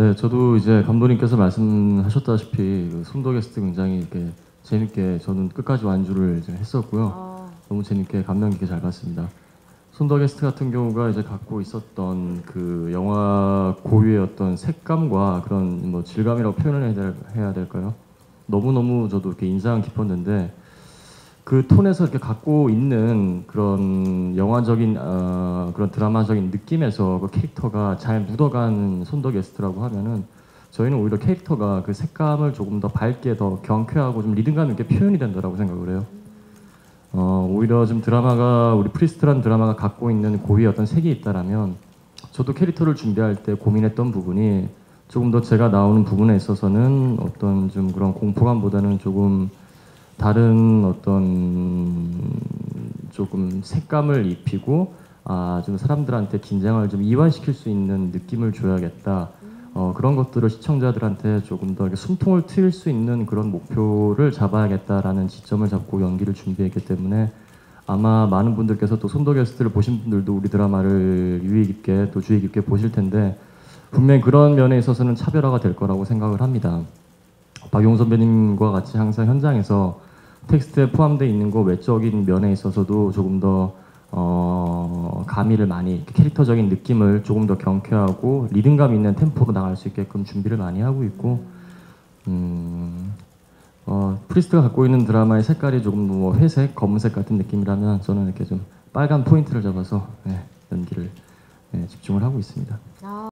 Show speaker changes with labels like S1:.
S1: 네, 저도 이제 감독님께서 말씀하셨다시피 그 손도 게스트 굉장히 이렇게 재밌게 저는 끝까지 완주를 했었고요.
S2: 아,
S1: 너무 재밌게 감명 깊게 잘 봤습니다. 손더 게스트 같은 경우가 이제 갖고 있었던 그 영화 고유의 어떤 색감과 그런 뭐 질감이라고 표현을 해야, 될, 해야 될까요? 너무 너무 저도 이렇게 인상 깊었는데 그 톤에서 이렇게 갖고 있는 그런 영화적인 어, 그런 드라마적인 느낌에서 그 캐릭터가 잘 묻어간 손더 게스트라고 하면은 저희는 오히려 캐릭터가 그 색감을 조금 더 밝게 더 경쾌하고 좀 리듬감 있게 표현이 된다라고 생각을 해요. 어, 오히려 좀 드라마가 우리 프리스트란 드라마가 갖고 있는 고유의 어떤 색이 있다라면 저도 캐릭터를 준비할 때 고민했던 부분이 조금 더 제가 나오는 부분에 있어서는 어떤 좀 그런 공포감보다는 조금 다른 어떤 조금 색감을 입히고 아 좀 사람들한테 긴장을 좀 이완시킬 수 있는 느낌을 줘야겠다. 어, 그런 것들을 시청자들한테 조금 더 숨통을 트일 수 있는 그런 목표를 잡아야겠다라는 지점을 잡고 연기를 준비했기 때문에 아마 많은 분들께서 또 손도 게스트를 보신 분들도 우리 드라마를 유의 깊게 또 주의 깊게 보실 텐데 분명히 그런 면에 있어서는 차별화가 될 거라고 생각을 합니다. 박용 선배님과 같이 항상 현장에서 텍스트에 포함되어 있는 거 외적인 면에 있어서도 조금 더 어, 가미를 많이 캐릭터적인 느낌을 조금 더 경쾌하고 리듬감 있는 템포로 나갈 수 있게끔 준비를 많이 하고 있고 음, 어, 프리스트가 갖고 있는 드라마의 색깔이 조금 뭐 회색, 검은색 같은 느낌이라면 저는 이렇게 좀 빨간 포인트를 잡아서 네, 연기를 네, 집중을 하고 있습니다.
S2: 아.